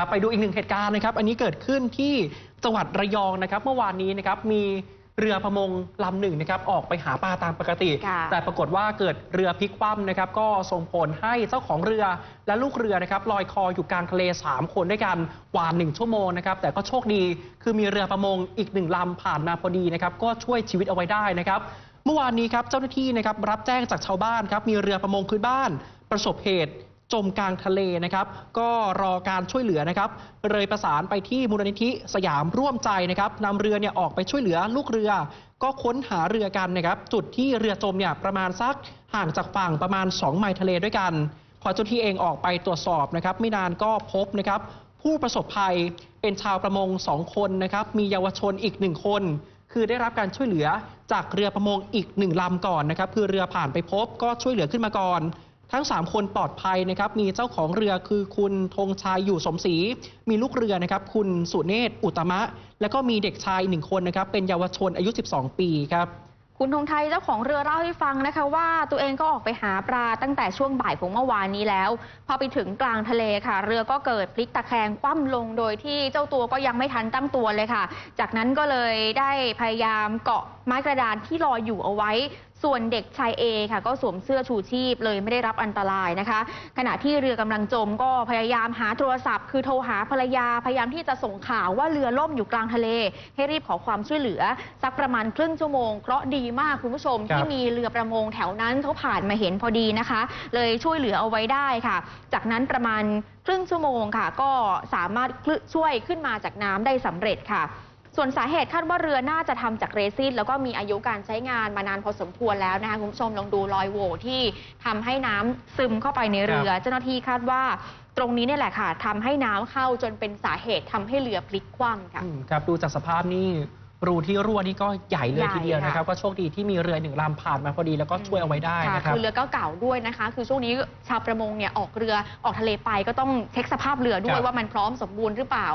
ครับไปดูอีกหนึ่งเหตุการณ์นะครับ อันนี้เกิดขึ้นที่จังหวัดระยองนะครับเมื่อวานนี้นะครับมีเรือประมงลำหนึ่งนะครับออกไปหาปลาตามปกติ ค่ะ แต่ปรากฏว่าเกิดเรือพลิกคว่ำนะครับก็ส่งผลให้เจ้าของเรือและลูกเรือนะครับลอยคออยู่กลางทะเล 3 คนด้วยกันกว่า 1 ชั่วโมงนะครับแต่ก็โชคดีคือมีเรือประมงอีกหนึ่งลำผ่านมาพอดีนะครับก็ช่วยชีวิตเอาไว้ได้นะครับเมื่อวานนี้ครับเจ้าหน้าที่นะครับรับแจ้งจากชาวบ้านครับมีเรือประมงพื้นบ้าน ประสบเหตุ จมกลางทะเลนะครับ ก็รอการช่วยเหลือนะครับ เลยประสานไปที่มูลนิธิสยามร่วมใจนะครับนำเรือเนี่ยออกไปช่วยเหลือลูกเรือ ก็ค้นหาเรือกันนะครับ จุดที่เรือจมเนี่ยประมาณสักห่างจากฝั่งประมาณ 2 ไมล์ทะเลด้วยกัน พอเจ้าที่เองออกไปตรวจสอบนะครับ ไม่นานก็พบนะครับผู้ประสบภัยเป็นชาวประมง 2 คนนะครับ มีเยาวชนอีก 1 คน คือได้รับการช่วยเหลือจากเรือประมงอีกหนึ่งลำก่อนนะครับ คือเรือผ่านไปพบก็ช่วยเหลือขึ้นมาก่อน ทั้ง 3 คนปลอดภัยนะครับมีเจ้าของเรือคือคุณธงชัยอยู่สมศรีมีลูกเรือนะครับคุณสุเนศอุตมะ แล้วก็มีเด็กชายหนึ่งคนนะครับเป็นเยาวชนอายุ 12 ปีครับคุณธงไทยเจ้าของเรือเล่าให้ฟังนะคะว่าตัวเองก็ออกไปหาปลาตั้งแต่ช่วงบ่ายของเมื่อวานนี้แล้ว พอไปถึงกลางทะเลค่ะ เรือก็เกิดพลิกตะแคงคว่ำลงโดยที่เจ้าตัวก็ยังไม่ทันตั้งตัวเลยค่ะ จากนั้นก็เลยได้พยายามเกาะไม้กระดานที่ลอยอยู่เอาไว้ ส่วนเด็กชายเอค่ะก็สวมเสื้อชูชีพเลยไม่ได้รับอันตรายนะคะ ขณะที่เรือกำลังจมก็พยายามหาโทรศัพท์ คือโทรหาภรรยาพยายามที่จะส่งข่าวว่าเรือล่มอยู่กลางทะเล ให้รีบขอความช่วยเหลือ สักประมาณครึ่งชั่วโมงเคราะห์ดีมากคุณผู้ชมครับที่มีเรือประมงแถวนั้นเขาผ่านมาเห็นพอดีนะคะ เลยช่วยเหลือเอาไว้ได้ค่ะ จากนั้นประมาณครึ่งชั่วโมงค่ะ ก็สามารถช่วยขึ้นมาจากน้ำได้สำเร็จค่ะ ส่วนสาเหตุคาดว่าเรือน่าจะทำจากเรซินแล้วก็มีอายุการใช้งานมานานพอสมควรแล้วนะคะคุณผู้ชมลองดูรอยโหว่ที่ทำให้น้ำซึมเข้าไปในเรือ เจ้าหน้าที่คาดว่าตรงนี้เนี่ยแหละค่ะทำให้น้ำเข้าจนเป็นสาเหตุทำให้เรือพลิกคว่ำค่ะอืมครับดูจากสภาพนี่รูที่รั่วนี่ก็ใหญ่เลยใหญ่ทีเดียวค่ะนะครับ ก็โชคดีที่มีเรือหนึ่งลำผ่านมาพอดีแล้วก็ช่วยเอาไว้ได้ค่ะนะครับคือเรือก็เก่าด้วยนะคะ คือช่วงนี้ชาวประมงเนี่ยออกเรือออกทะเลไปก็ต้องเช็คสภาพเรือด้วครัยบว่ามันพร้อมสมบูรณ์หรือเปล่า